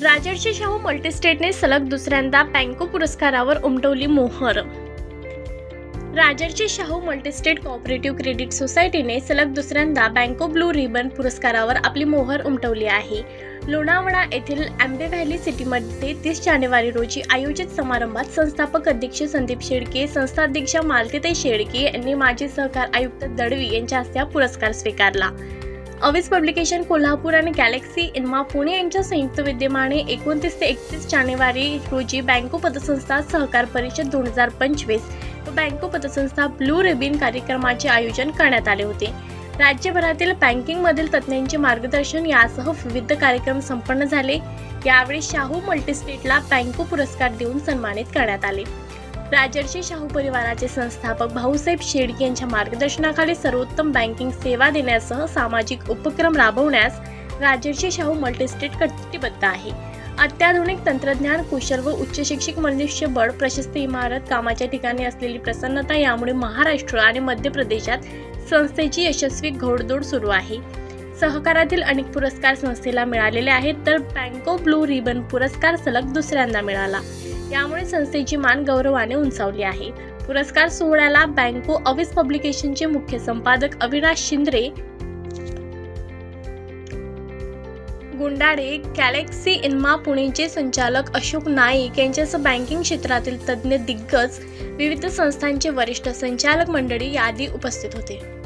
राजर्षी शाहू मल्टीस्टेटने सलग दुसऱ्यांदा बँको पुरस्कारावर उमटवली मोहर. Rajarshi Shahu multistate cooperative credit सोसायटीने सलग दुसऱ्यांदा बँको ब्लू रिबन पुरस्कारावर आपली मोहर उमटवली आहे. लोणावळा येथील आंबे व्हॅली सिटीमध्ये तीस जानेवारी रोजी आयोजित समारंभात संस्थापक अध्यक्ष संदीप शेडके संस्थाध्यक्ष मालतीताई शेडके यांनी माजी सहकार आयुक्त दडवी यांच्या हस्ते पुरस्कार स्वीकारला. अविस पब्लिकेशन कोल्हापूर आणि गॅलेक्सी इन्मा पुणे यांच्या संयुक्त विद्यमाने एकोणतीस ते एकतीस जानेवारी रोजी बँको पतसंस्था सहकार परिषद दोन हजार पंचवीस व बँको पतसंस्था ब्लू रिबिन कार्यक्रमाचे आयोजन करण्यात आले होते. राज्यभरातील बँकिंगमधील तज्ज्ञांचे मार्गदर्शन यासह विविध कार्यक्रम संपन्न झाले. यावेळी शाहू मल्टीस्टेटला बँको पुरस्कार देऊन सन्मानित करण्यात आले. राजर्षी शाहू परिवाराचे संस्थापक भाऊसाहेब शेडके यांच्या मार्गदर्शनाखाली सर्वोत्तम बँकिंग सेवा देण्यासह सामाजिक उपक्रम राबवण्यास राजर्षी शाहू मल्टीस्टेट कटिबद्ध आहे. अत्याधुनिक तंत्रज्ञान कुशल व उच्च शिक्षित मनुष्यबळ प्रशस्त इमारत कामाच्या ठिकाणी असलेली प्रसन्नता यामुळे महाराष्ट्र आणि मध्य प्रदेशात संस्थेची यशस्वी घोडदौड सुरू आहे. सहकारातील अनेक पुरस्कार संस्थेला मिळालेले आहेत तर बँको ब्लू रिबन पुरस्कार सलग दुसऱ्यांदा मिळाला. यामुळे संस्थेची मान गौरवाने उंचावली आहे. पुरस्कार सोहळ्याला बँको अविस पब्लिकेशनचे मुख्य संपादक अविनाश शिंद्रे गुंडाळे गॅलेक्सी इन्मा पुणेचे संचालक अशोक नाईक यांच्यासह बँकिंग क्षेत्रातील तज्ज्ञ दिग्गज विविध संस्थांचे वरिष्ठ संचालक मंडळी यादी उपस्थित होते.